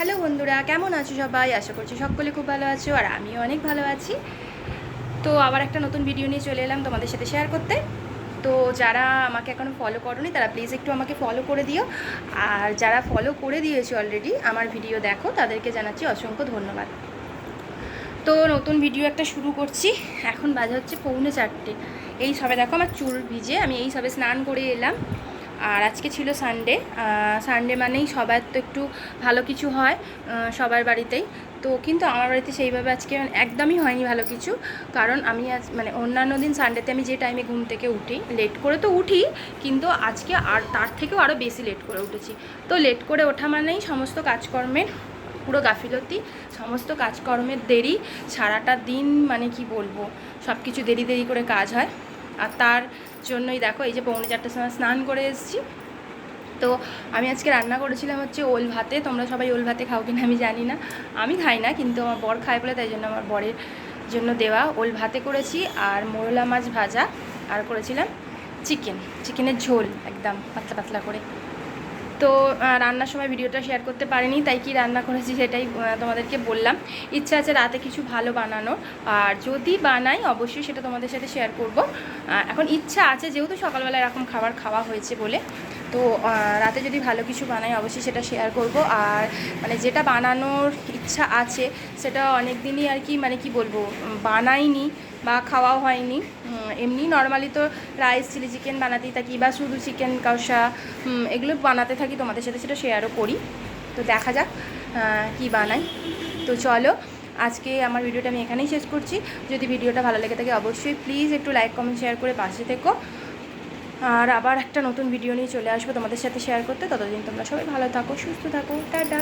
Hello বন্ধুরা, কেমন আছো সবাই? আশা করছি সকলে খুব ভালো আছো আর আমিও অনেক ভালো আছি। তো আবার একটা নতুন ভিডিও নিয়ে চলে এলাম তোমাদের সাথে শেয়ার করতে। তো যারা আমাকে এখনও ফলো করনি, তারা প্লিজ একটু আমাকে ফলো করে দিও। আর যারা ফলো করে দিয়েছে অলরেডি আমার ভিডিও দেখো, তাদেরকে জানাচ্ছি অসংখ্য ধন্যবাদ। তো নতুন ভিডিও একটা শুরু করছি। এখন বাজে হচ্ছে পৌনে চারটে। এই সবে দেখো আমার চুল ভিজে, আমি এই সবে স্নান করে এলাম। আর আজকে ছিল সানডে সানডে মানেই সবার তো একটু ভালো কিছু হয় সবার বাড়িতেই। তো কিন্তু আমার বাড়িতে সেইভাবে আজকে একদমই হয়নি ভালো কিছু। কারণ আমি আজ মানে অন্যান্য দিন সানডেতে আমি যে টাইমে ঘুম থেকে উঠি লেট করে তো উঠি, কিন্তু আজকে আর তার থেকেও আরও বেশি লেট করে উঠেছি। তো লেট করে ওঠা মানেই সমস্ত কাজকর্মের পুরো গাফিলতি, সমস্ত কাজকর্মের দেরি, সারাটা দিন মানে কি বলব সব কিছু দেরি দেরি করে কাজ হয়। আর তার জন্যই দেখো, এই যে পৌনে চারটার সময় স্নান করে এসেছি। তো আমি আজকে রান্না করেছিলাম হচ্ছে ওল ভাতে। তোমরা সবাই ওল ভাতে খাও কিনা আমি জানি না। আমি খাই না, কিন্তু আমার বর খায় বলে তাই জন্য আমার বরের জন্য দেওয়া ওল ভাতে করেছি। আর মোরলা মাছ ভাজা, আর করেছিলাম চিকেন। চিকেনের ঝোল, একদম পাতলা পাতলা করে। তো রান্নার সময় ভিডিওটা শেয়ার করতে পারিনি, তাই কি রান্না করেছি সেটাই তোমাদেরকে বললাম। ইচ্ছা আছে রাতে কিছু ভালো বানানো, আর যদি বানাই অবশ্যই সেটা তোমাদের সাথে শেয়ার করব। এখন ইচ্ছা আছে, যেহেতু সকালবেলা এরকম খাবার খাওয়া হয়েছে বলে তো রাতে যদি ভালো কিছু বানাই, অবশ্যই সেটা শেয়ার করব। আর মানে যেটা বানানোর ইচ্ছা আছে, সেটা অনেক দিনই আর কি মানে কি বলব বানাইনি বা খাওয়াও হয়নি। এমনি নর্মালি তো রাইস চিলি চিকেন বানাতেই থাকি বা শুধু চিকেন কষা এগুলো বানাতে থাকি তোমাদের সাথে, সেটা শেয়ারও করি। তো দেখা যাক কি বানাই। তো চলো, আজকে আমার ভিডিওটা আমি এখানেই শেষ করছি। যদি ভিডিওটা ভালো লেগে থাকে, অবশ্যই প্লিজ একটু লাইক কমেন্ট শেয়ার করে পাশে থেকো। আর আবার একটা নতুন ভিডিও নিয়ে চলে আসব তোমাদের সাথে শেয়ার করতে। ততদিন তোমরা সবাই ভালো থাকো, সুস্থ থাকো, টাটা।